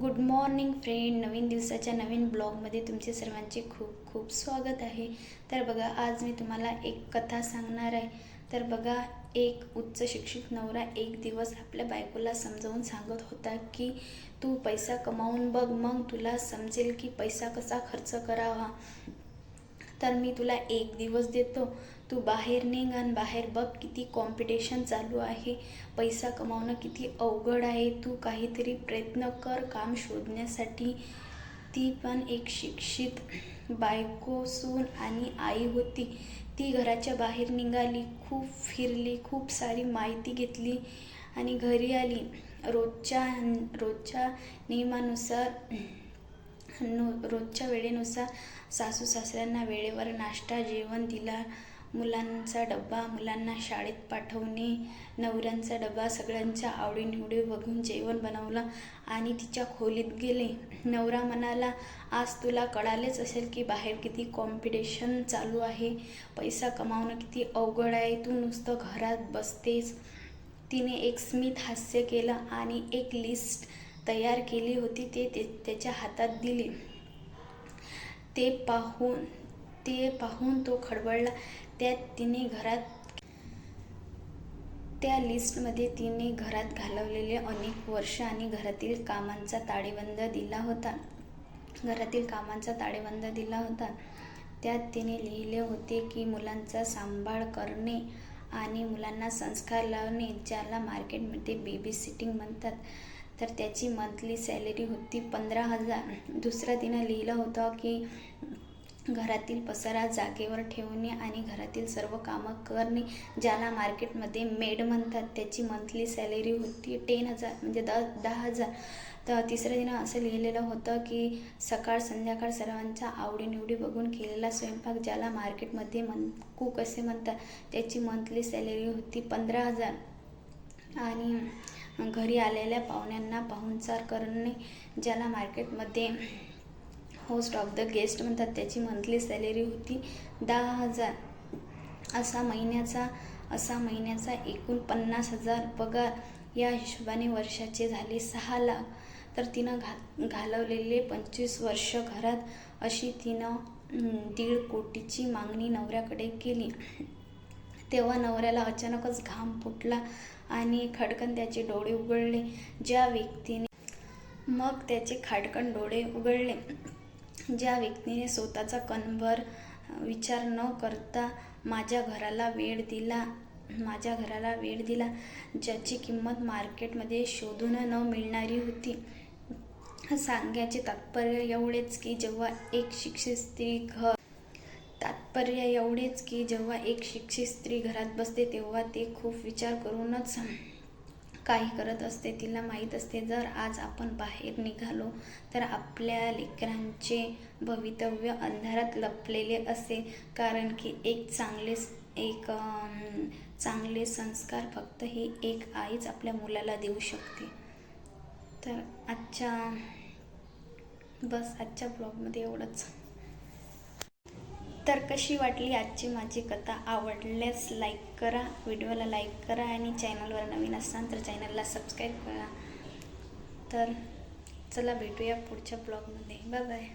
Good morning friend नवीन दिवसाच्या नवीन ब्लॉगमध्ये तुमचे सर्वांचे खूप खूप स्वागत आहे. तर बघा आज मी तुम्हाला एक कथा सांगणार आहे. तर बघा एक उच्च शिक्षित नवरा एक दिवस आपल्या बायकोला समजावून सांगत होता की तू पैसा कमावून बघ मग तुला समजेल की पैसा कसा खर्च करावा. तर मी तुला एक दिवस देतो. तू बाहेर निघ आणि बाहेर बघ किती कॉम्पिटिशन चालू आहे. पैसा कमावणं किती अवघड आहे. तू काहीतरी प्रयत्न कर काम शोधण्यासाठी. ती पण एक शिक्षित बायको सून आणि आई होती. ती घराच्या बाहेर निघाली खूप फिरली खूप सारी माहिती घेतली आणि घरी आली. रोजच्या रोजच्या नियमानुसार नु रोजच्या वेळेनुसार सासू सासऱ्यांना वेळेवर नाश्ता जेवण दिला मुलांचा डबा मुलांना शाळेत पाठवणे नवऱ्यांचा डबा सगळ्यांच्या आवडीनिवडी बघून जेवण बनवलं आणि तिच्या खोलीत गेले. नवरा म्हणाला आज तुला कळालेच असेल की बाहेर किती कॉम्पिटिशन चालू आहे. पैसा कमावणं किती अवघड आहे. तू नुसतं घरात बसतेस. तिने एक स्मित हास्य केलं आणि एक लिस्ट तयार केली होती ते ते त्याच्या हातात दिली. ते पाहून ते पाहून तो खडबडला. त्यात तिने घरात त्या लिस्टमध्ये तिने घरात घालवलेले अनेक वर्ष आणि घरातील कामांचा ताळेबंद दिला होता. घरातील कामांचा ताळेबंद दिला होता. त्यात तिने लिहिले होते की मुलांचा सांभाळ करणे आणि मुलांना संस्कार लावणे ज्याला मार्केटमध्ये बेबी सिटिंग म्हणतात. तर त्याची मंथली सॅलरी होती पंधरा हजार. दुसरा तिनं लिहिलं होतं की घरातील पसारा जागेवर ठेवणे आणि घरातील सर्व कामं करणे ज्याला मार्केटमध्ये मेड म्हणतात त्याची मंथली सॅलरी होती टेन हजार म्हणजे द दहा हजार. तर तिसऱ्या दिनं असं लिहिलेलं होतं की सकाळ संध्याकाळ सर्वांच्या आवडीनिवडी बघून केलेला स्वयंपाक ज्याला मार्केटमध्ये मन कूक असे म्हणतात त्याची मंथली सॅलरी होती पंधरा हजार. आणि घरी आलेल्या पाहुण्यांना पाहुणचार करणे ज्याला मार्केटमध्ये होस्ट ऑफ द गेस्ट म्हणतात त्याची मंथली सॅलरी होती दहा हजार. असा महिन्याचा असा महिन्याचा एकूण पन्नास हजार पगार या हिशोबाने वर्षाचे झाले सहा लाख. तर तिनं घा घालवलेले पंचवीस वर्ष घरात अशी तिनं दीड कोटीची मागणी नवऱ्याकडे केली. तेव्हा नवऱ्याला अचानकच घाम फुटला. आणि खडकन त्याचे डोळे उघडले. ज्या व्यक्तीने मग त्याचे खाडकन डोळे उघडले. ज्या व्यक्तीने स्वतःचा कणभर विचार न करता माझ्या घराला वेळ दिला माझ्या घराला वेळ दिला ज्याची किंमत मार्केटमध्ये शोधून न मिळणारी होती. सांगायचे तात्पर्य एवढेच की जेव्हा एक शिक्षित स्त्री घर तात्पर्य एवढेच की जेव्हा एक शिक्षित स्त्री घरात बसते तेव्हा ते खूप विचार करूनच काही करत असते. तिला माहीत असते जर आज आपण बाहेर निघालो तर आपल्या लेकरांचे भवितव्य अंधारात लपलेले असे. कारण की एक चांगले एक चांगले संस्कार फक्त ही एक आईच आपल्या मुलाला देऊ शकते. तर आजच्या बस आजच्या ब्लॉगमध्ये एवढंच. तर कशी वाटली आजची माझी कथा? आवडल्यास लाईक करा व्हिडिओला लाईक करा आणि चॅनलवर नवीन असाल तर चॅनलला सबस्क्राईब करा. तर चला भेटूया पुढच्या ब्लॉगमध्ये बाय बाय